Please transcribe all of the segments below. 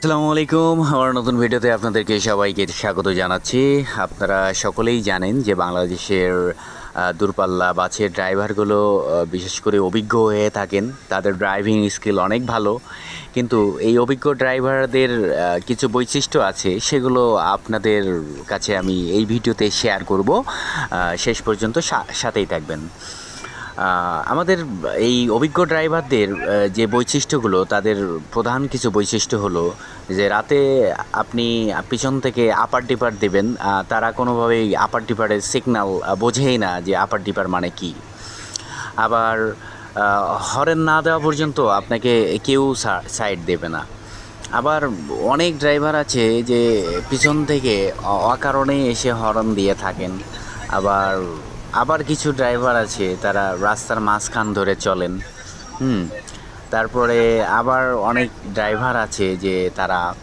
আসসালামু আলাইকুম। আমার নতুন ভিডিওতে আপনাদেরকে সবাইকে স্বাগত জানাচ্ছি। আপনারা সকলেই জানেন যে বাংলাদেশের দূরপাল্লা বাসের ড্রাইভারগুলো বিশেষ করে অভিজ্ঞ হয়ে থাকেন। তাদের ড্রাইভিং স্কিল অনেক ভালো। কিন্তু এই অভিজ্ঞ ড্রাইভারদের কিছু বৈশিষ্ট্য আছে। সেগুলো আপনাদের কাছে আমি এই ভিডিওতে শেয়ার করব। শেষ পর্যন্ত সাথেই থাকবেন। আমাদের এই অভিজ্ঞ ড্রাইভারদের যে বৈশিষ্ট্যগুলো, তাদের প্রধান কিছু বৈশিষ্ট্য হলো যে রাতে আপনি পিছন থেকে আপার ডিপার দেবেন তারা কোনোভাবেই আপার ডিপারের সিগনাল বোঝেই না যে আপার ডিপার মানে কি। আবার হরেন না দেওয়া পর্যন্ত আপনাকে কেউ সাইড দেবে না। আবার অনেক ড্রাইভার আছে যে পিছন থেকে অকারণে এসে হর্ন দিয়ে থাকেন। আবার আবার কিছু ড্রাইভার আছে, তারা রাস্তার মাঝখান ধরে চলেন। হুম, তারপরে আবার অনেক ড্রাইভার আছে যে তারা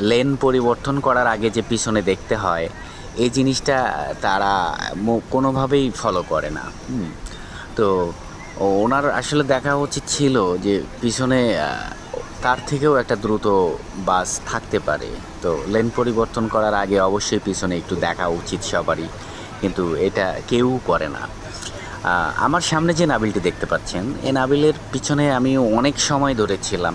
লেন পরিবর্তন করার আগে যে পিছনে দেখতে হয়, এই জিনিসটা তারা কোনোভাবেই ফলো করে না। তো ওনার আসলে দেখা উচিত ছিল যে পিছনে তার থেকেও একটা দ্রুত বাস থাকতে পারে। তো লেন পরিবর্তন করার আগে অবশ্যই পিছনে একটু দেখা উচিত সবারই। কিন্তু এটা কেউ করে না। আমার সামনে যে নাবিলটি দেখতে পাচ্ছেন এই নাবিলের পিছনে আমি অনেক সময় ধরেছিলাম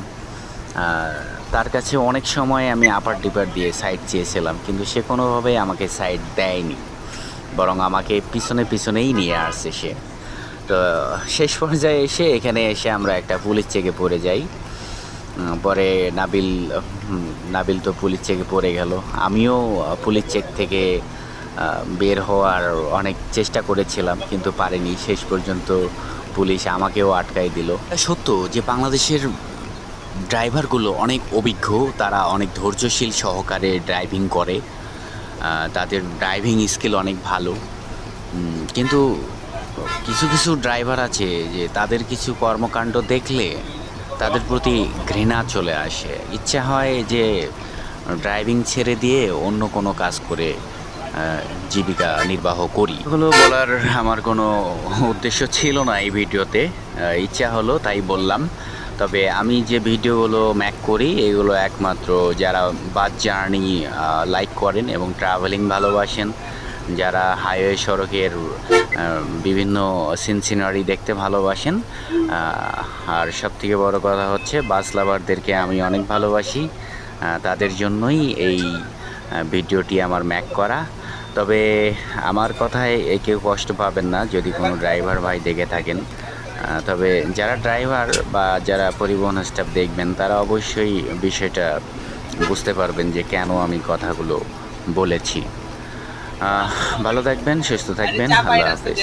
আর তার কাছে অনেক সময় আমি আপার ডিপার দিয়ে সাইড চেয়েছিলাম, কিন্তু সে কোনোভাবেই আমাকে সাইড দেয়নি, বরং আমাকে পিছনে পিছনেই নিয়ে আসছে সে। তো শেষ পর্যায়ে এসে এখানে এসে আমরা একটা পুলিশ চেকে পড়ে যাই। পরে নাবিল নাবিল তো পুলিশ চেকে পড়ে গেল। আমিও পুলিশ চেক থেকে বের হওয়ার অনেক চেষ্টা করেছিলাম, কিন্তু পারিনি। শেষ পর্যন্ত পুলিশ আমাকেও আটকাই দিল। সত্য যে বাংলাদেশের ড্রাইভারগুলো অনেক অভিজ্ঞ, তারা অনেক ধৈর্যশীল সহকারে ড্রাইভিং করে। তাদের ড্রাইভিং স্কিল অনেক ভালো। কিন্তু কিছু কিছু ড্রাইভার আছে যে তাদের কিছু কর্মকাণ্ড দেখলে তাদের প্রতি ঘৃণা চলে আসে। ইচ্ছা হয় যে ড্রাইভিং ছেড়ে দিয়ে অন্য কোনো কাজ করে জীবিকা নির্বাহ করি। এগুলো বলার আমার কোনো উদ্দেশ্য ছিল না এই ভিডিওতে। ইচ্ছা হলো তাই বললাম। তবে আমি যে ভিডিওগুলো ম্যাক করি, এগুলো একমাত্র যারা বাস জার্নি লাইক করেন এবং ট্রাভেলিং ভালোবাসেন, যারা হাইওয়ে সড়কের বিভিন্ন সিন সিনারি দেখতে ভালোবাসেন। আর সবথেকে বড় কথা হচ্ছে, বাস লাভারদেরকে আমি অনেক ভালোবাসি। তাদের জন্যই এই ভিডিওটি আমার ম্যাক করা। তবে আমার কথায় এ কেউ কষ্ট পাবেন না যদি কোনো ড্রাইভার ভাই দেখে থাকেন। তবে যারা ড্রাইভার বা যারা পরিবহন স্টাফ দেখবেন তারা অবশ্যই বিষয়টা বুঝতে পারবেন যে কেন আমি কথাগুলো বলেছি। ভালো থাকবেন সুস্থ থাকবেন আল্লাহ হাফেজ।